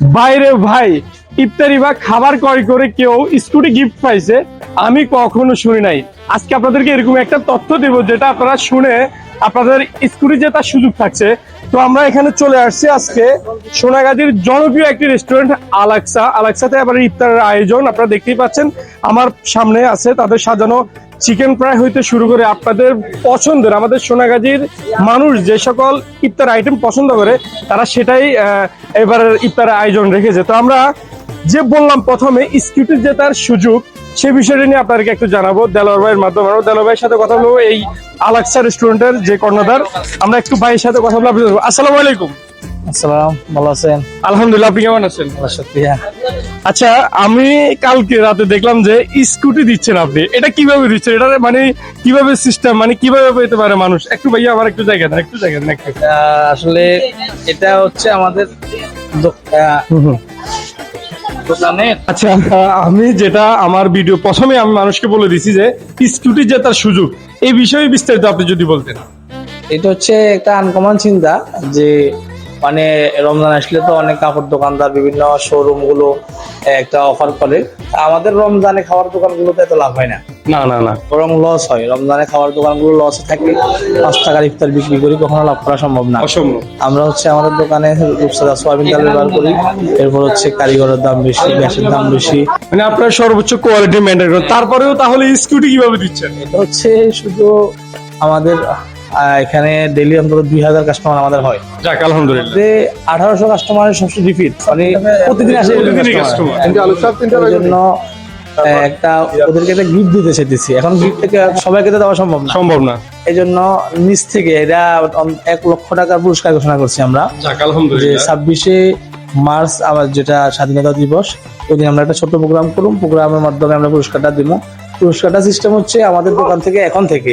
বাইরে ভাই, ইফতারি বা খাবার ক্রয় করে কেউ স্কুটি গিফট পাইছে, আমি কখনো শুনি নাই। আজকে আপনাদেরকে এরকম একটা তথ্য দেব যেটা আপনারা শুনে আপনাদের স্কুটি জেতার সুযোগ থাকছে। তো আমরা এখানে চলে আসছি আজকে সোনাগাজীর জনপ্রিয় একটি রেস্টুরেন্ট আলাক্সা। আলাক্সাতে আবার ইফতারের আয়োজন, আপনারা দেখতেই পাচ্ছেন। আমার সামনে আছে তাদের সাজানো চিকেন ফ্রাই হইতে শুরু করে আপনাদের পছন্দের আমাদের সোনাগাজীর মানুষ যে সকল ইফতার আইটেম পছন্দ করে তারা সেটাই আহ, এবারের ইফতারের আয়োজন রেখেছে। তো আমরা যে বললাম প্রথমে স্কুটি জেতার সুযোগ সে বিষয়টা নিয়ে আপনাদেরকে একটু জানাব। দেলোয়ার ভাইয়ের মাধ্যমে আমরা দেলোয়ার ভাইয়ের সাথে কথা বলব। এই আলাক্সা রেস্টুরেন্টের যে কর্ণধার আমরা একটু ভাইয়ের সাথে কথা বলব। আসসালামু আলাইকুম। আসসালাম ভালো আছেন? আলহামদুলিল্লাহ আপনি কেমন আছেন? শুক্রিয়া। আচ্ছা আমি কালকে রাতে দেখলাম যে স্কুটি দিচ্ছেন আপনি। এটা কীভাবে দিচ্ছেন? এটা মানে কীভাবে সিস্টেম মানে কীভাবে পেতে পারে মানুষ? একটু ভাইয়া আমার একটু জায়গা দেন একটু জায়গা দেন একটু। আসলে এটা হচ্ছে আমাদের আচ্ছা আমি যেটা আমার ভিডিও প্রথমে আমি মানুষকে বলে দিছি যে স্কুটি জেতার সুযোগ। এই বিষয়ে বিস্তারিত আপনি যদি বলতেন। এটা হচ্ছে একটা আনকমন চিন্তা যে মানে রমজান আসলে তো অনেক কাপড় দোকানদার বিভিন্ন শোরুমগুলো একটা অফার করে। আমাদের রমজানে খাওয়ার দোকানগুলোতে এত লাভ হয় না। না না না। বরং লস হয়। রমজানে খাওয়ার দোকানগুলো লস থাকে পাঁচ টাকার ইফতার বিক্রি করি কখনো লাভ করা সম্ভব না। অসম্ভব। আমরা হচ্ছে আমাদের দোকানে রূপসাদা সোয়াবিন তেল ব্যবহার করি এরপর হচ্ছে কারিগরের দাম বেশি গ্যাসের দাম বেশি। মানে আপনার সর্বোচ্চ কোয়ালিটি মেনটেন করেন। তারপরেও তাহলে স্কুটি কীভাবে দিচ্ছেন? এটা হচ্ছে শুধু আমাদের এখানে ডেলি অন্তত দুই হাজার কাস্টমার আমাদের হয়। যাক আলহামদুলিল্লাহ। যে আঠারোশো কাস্টমারের সবচেয়ে রিপিট মানে প্রতিদিন আসে কাস্টমার জন্য একটা ওদেরকে একটা গিফট দিতে চাইতেছি। এখন গিফট থেকে সবাইকে তো দেওয়া সম্ভব না। সম্ভব না। এই জন্য নিচ থেকে এটা এক লক্ষ টাকার পুরস্কার ঘোষণা করছি আমরা। যে ছাব্বিশে মার্চ আবার যেটা স্বাধীনতা দিবস ওই দিন আমরা একটা ছোট প্রোগ্রাম করুন প্রোগ্রামের মাধ্যমে আমরা পুরস্কারটা দিব পুরস্কারটা সিস্টেম হচ্ছে আমাদের দোকান থেকে এখন থেকে।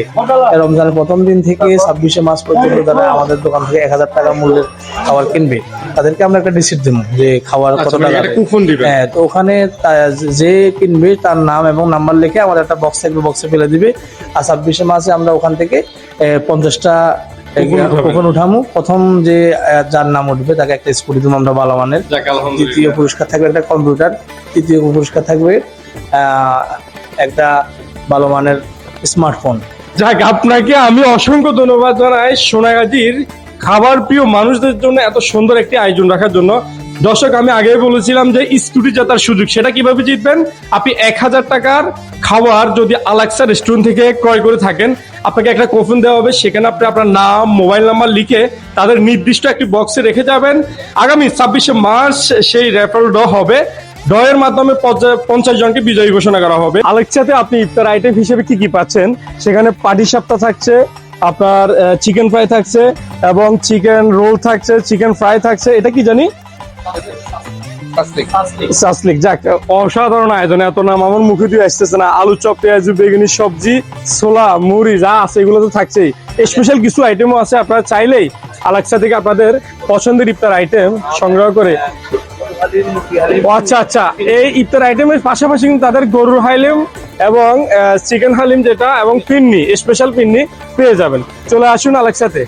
রমজানের প্রথম দিন থেকে ছাব্বিশে মাস পর্যন্ত তারা আমাদের দোকান থেকে এক হাজার টাকা মূল্যের খাবার কিনবে তাদেরকে আমরা একটা রিসিপ্ট দেবো যে খাবার কত আচ্ছা, মানে টাকা হ্যাঁ তো ওখানে যে কিনবে তার নাম এবং নাম্বার লিখে আমাদের একটা বক্স থাকবে বক্সে ফেলে দিবে। আর ছাব্বিশে মাসে আমরা ওখান থেকে পঞ্চাশটা উঠাবেন। উঠামু। প্রথম যে যার নাম উঠবে তাকে একটা স্কুটি দিব আমরা ভালো মানের দ্বিতীয় পুরস্কার থাকবে একটা কম্পিউটার। তৃতীয় পুরস্কার থাকবে আহ, একটা ভালো মানের স্মার্টফোন যাক, আপনাকে আমি অসংখ্য ধন্যবাদ জানাই সোনাগাজীর খাবার প্রিয় মানুষদের জন্য এত সুন্দর একটি আয়োজন রাখার জন্য। দর্শক, আমি আগে বলেছিলাম যে স্কুটি জেতার সুযোগ, সেটা কীভাবে জিতবেন? আপনি এক হাজার টাকার খাবার যদি আলাক্সা রেস্টুরেন্ট থেকে ক্রয় করে থাকেন, আপনাকে একটা কোপন দেওয়া হবে, সেখানে আপনি আপনার নাম, মোবাইল নাম্বার লিখে তাদের নির্দিষ্ট একটি বক্সে রেখে যাবেন। আগামী ছাব্বিশে মার্চ সেই রেফারেল ড হবে। ডয়ের মাধ্যমে পঞ্চাশ জনকে বিজয়ী ঘোষণা করা হবে। আলেক্সাতে আপনি ইফতার আইটেম হিসেবে কি কি পাচ্ছেন? সেখানে পাটি সাপ্তা থাকছে, আপনার চিকেন ফ্রাই থাকছে এবং চিকেন রোল থাকছে চিকেন ফ্রাই থাকছে। এটা কি জানি? সাসলিক। যাক, অসাধারণ আয়োজন। এত নাম আমার মুখে দিয়ে আসতেছে না। আলু, চপ, পেঁয়াজু, বেগুনি, সবজি, ছোলা, মুড়ি, যা আছে, এগুলো তো থাকছেই। স্পেশাল কিছু আইটেমও আছে, আপনারা চাইলেই আলাক্সা থেকে আপনাদের পছন্দের ইফতার আইটেম সংগ্রহ করে আচ্ছা আচ্ছা। এই ইফতার আইটেমের পাশাপাশি কিন্তু তাদের গরুর হাইলিম এবং চিকেন হালিম যেটা এবং পিন্নি স্পেশাল পিন্নি পেয়ে যাবেন। চলে আসুন আলেক্সাতে।